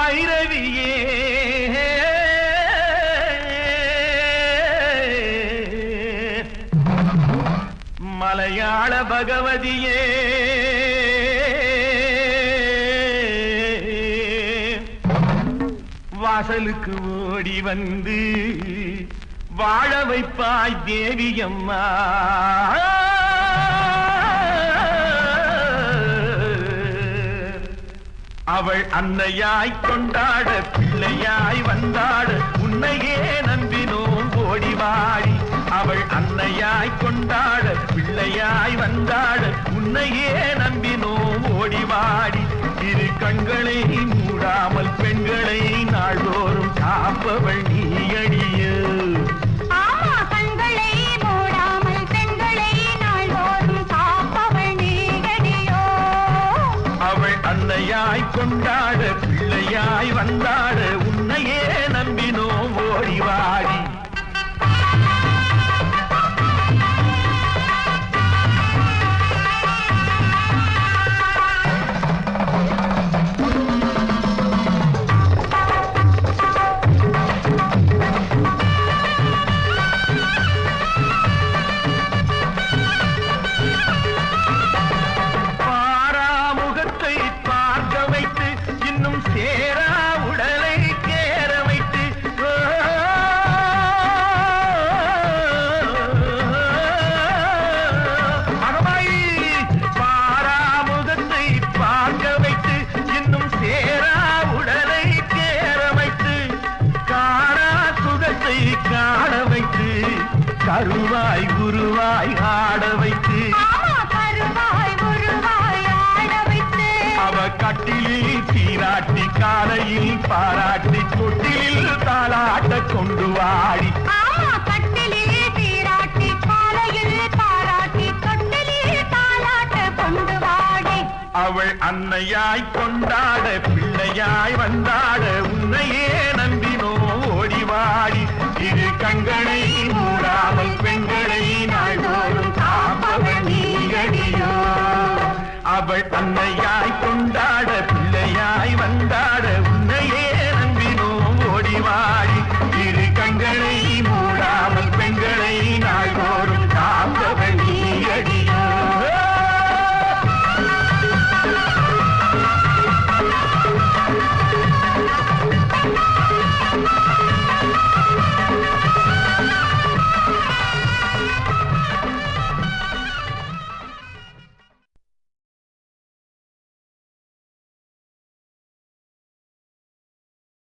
பைரவியே. மலையாள பகவதியே. வாசலுக்கு ஓடி வந்து வாழ வைப்பாய் தேவியம்மா. அவள் அன்னையாய் கொண்டாட பிள்ளையாய் வந்தாடு. உன்னையே நம்பினோம் ஓடிவாடி அவள் அன்னையாய் கொண்டாட பிள்ளையாய் வந்தாடு. உன்னையே நம்பினோம் ஓடிவாடி இரு கண்களை மூடாமல் பெண்களை பிள்ளையாய் கொண்டாட பிள்ளையாய் வந்தாட உன்னையே நம்பினோம் ஓடி கருவாய் குருவாய் ஆட வைத்து. அவ கட்டிலில் சீராட்டி காலையில் பாராட்டி தொட்டிலில் தாளாட்ட கொண்டு வாடி. அவள் அன்னையாய் கொண்டாட பிள்ளையாய் வந்தாட உன்னையே அவள் தன்னையா